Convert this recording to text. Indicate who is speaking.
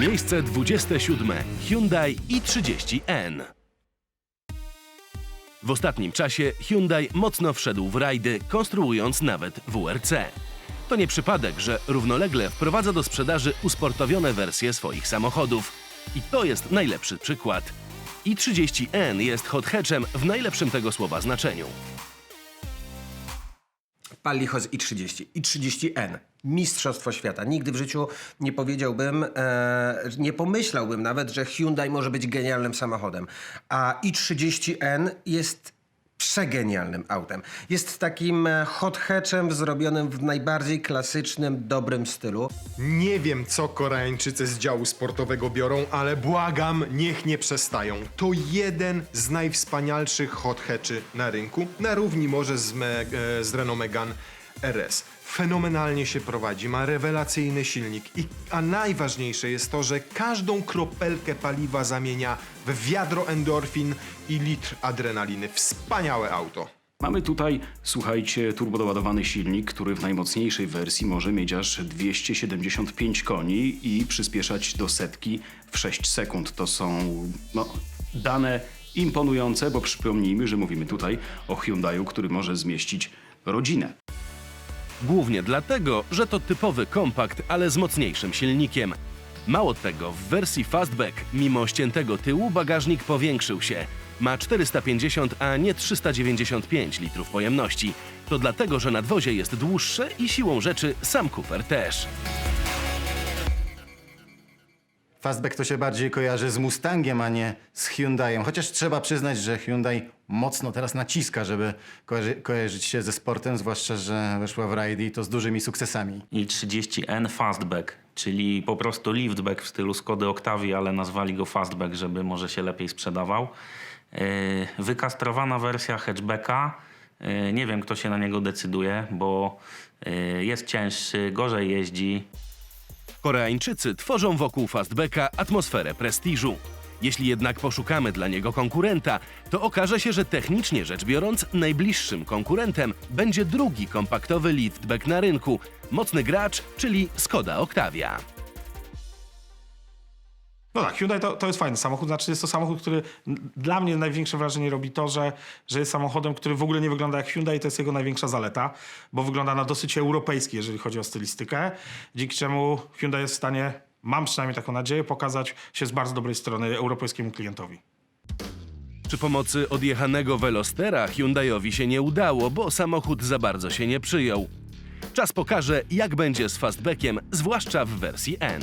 Speaker 1: Miejsce 27. Hyundai i30N. W ostatnim czasie Hyundai mocno wszedł w rajdy, konstruując nawet WRC. To nie przypadek, że równolegle wprowadza do sprzedaży usportowione wersje swoich samochodów. I to jest najlepszy przykład. i30N jest hot hatchem w najlepszym tego słowa znaczeniu.
Speaker 2: Pal z i30. i30N. Mistrzostwo świata. Nigdy w życiu nie powiedziałbym, e, nie pomyślałbym nawet, że Hyundai może być genialnym samochodem. A i30N jest przegenialnym autem. Jest takim e, hot hatchem zrobionym w najbardziej klasycznym, dobrym stylu.
Speaker 3: Nie wiem, co Koreańczycy z działu sportowego biorą, ale błagam, niech nie przestają. To jeden z najwspanialszych hot hatchy na rynku, na równi może z, Me- e, z Renault Megane RS. Fenomenalnie się prowadzi, ma rewelacyjny silnik, I, a najważniejsze jest to, że każdą kropelkę paliwa zamienia w wiadro endorfin i litr adrenaliny. Wspaniałe auto.
Speaker 4: Mamy tutaj, słuchajcie, turbodoładowany silnik, który w najmocniejszej wersji może mieć aż 275 koni i przyspieszać do setki w 6 sekund. To są no, dane imponujące, bo przypomnijmy, że mówimy tutaj o Hyundaiu, który może zmieścić rodzinę.
Speaker 1: Głównie dlatego, że to typowy kompakt, ale z mocniejszym silnikiem. Mało tego, w wersji Fastback, mimo ściętego tyłu, bagażnik powiększył się. Ma 450, a nie 395 litrów pojemności. To dlatego, że nadwozie jest dłuższe i siłą rzeczy sam kufer też.
Speaker 5: Fastback to się bardziej kojarzy z Mustangiem, a nie z Hyundaiem. Chociaż trzeba przyznać, że Hyundai mocno teraz naciska, żeby kojarzy, kojarzyć się ze sportem, zwłaszcza, że weszła w rajdy i to z dużymi sukcesami.
Speaker 6: i 30N Fastback, czyli po prostu liftback w stylu Skody Octavia, ale nazwali go Fastback, żeby może się lepiej sprzedawał. Yy, Wykastrowana wersja hatchbacka. Yy, Nie wiem, kto się na niego decyduje, bo yy, jest cięższy, gorzej jeździ,
Speaker 1: Koreańczycy tworzą wokół Fastbacka atmosferę prestiżu. Jeśli jednak poszukamy dla niego konkurenta, to okaże się, że technicznie rzecz biorąc, najbliższym konkurentem będzie drugi kompaktowy liftback na rynku, mocny gracz, czyli Skoda Octavia.
Speaker 7: No tak, Hyundai to, to jest fajny samochód. Znaczy jest to samochód, który dla mnie największe wrażenie robi to, że, że jest samochodem, który w ogóle nie wygląda jak Hyundai to jest jego największa zaleta, bo wygląda na dosyć europejski, jeżeli chodzi o stylistykę, dzięki czemu Hyundai jest w stanie, mam przynajmniej taką nadzieję, pokazać się z bardzo dobrej strony europejskiemu klientowi.
Speaker 1: Przy pomocy odjechanego Velostera Hyundaiowi się nie udało, bo samochód za bardzo się nie przyjął. Czas pokaże, jak będzie z Fastbackiem, zwłaszcza w wersji N.